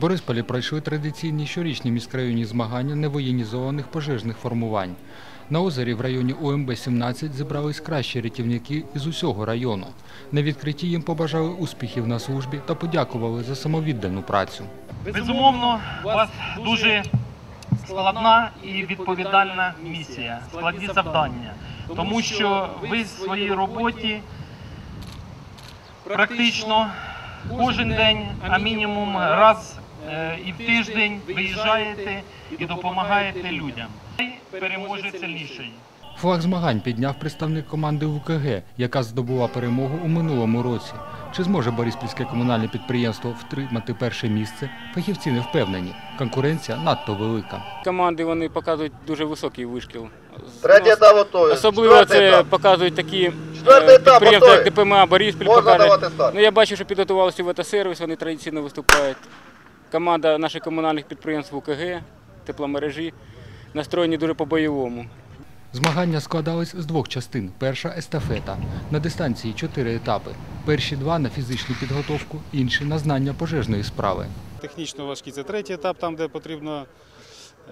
Борисполі пройшли традиційні щорічні міськрайонні змагання невоєнізованих пожежних формувань. На озері в районі УМБ-17 зібрались кращі рятівники із усього району. На відкритті їм побажали успіхів на службі та подякували за самовіддану працю. Безумовно, у вас дуже складна і відповідальна місія, складні завдання, тому що ви в своїй роботі практично кожен день, а мінімум раз і в тиждень виїжджаєте і допомагаєте людям. Переможе сильніший. Флаг змагань підняв представник команди УКГ, яка здобула перемогу у минулому році. Чи зможе Бориспільське комунальне підприємство втримати перше місце? Фахівці не впевнені. Конкуренція надто велика. Команди вони показують дуже високий вишкіл. Третій етап готовий. Особливо це показують такі е, підприємства, як. ДПМА, Бориспіль. Ну, я бачу, що підготувалися в сервіс, вони традиційно виступають. Команда наших комунальних підприємств УКГ, тепломережі настроєні дуже по-бойовому. Змагання складались з двох частин. Перша естафета. На дистанції чотири етапи. Перші два на фізичну підготовку, інші на знання пожежної справи. Технічно важкі це третій етап, там де потрібно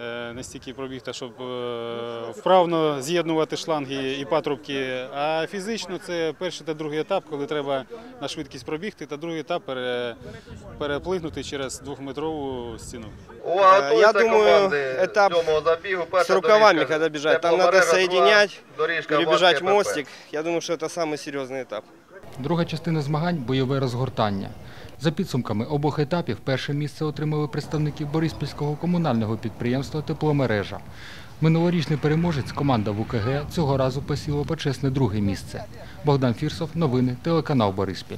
е, настільки пробігти, щоб е, вправно з'єднувати шланги і патрубки. А фізично це перший та другий етап, коли треба на швидкість пробігти, та другий етап пере, переплигнути через двохметрову стіну. Увага, Э, готуються я думаю, команди этап сьомого забігу. Перша С рукавами, доріжка, когда бежать, там надо тепломережа соединять, два, доріжка, перебежать важке ПП. мостик. Я думаю, что это самый серьезный этап. Друга частина змагань бойове розгортання. За підсумками обох етапів перше місце отримали представники Бориспільського комунального підприємства Тепломережа. Минулорічний переможець команда ВКГ цього разу посіла почесне друге місце. Богдан Фірсов, новини, телеканал Бориспіль.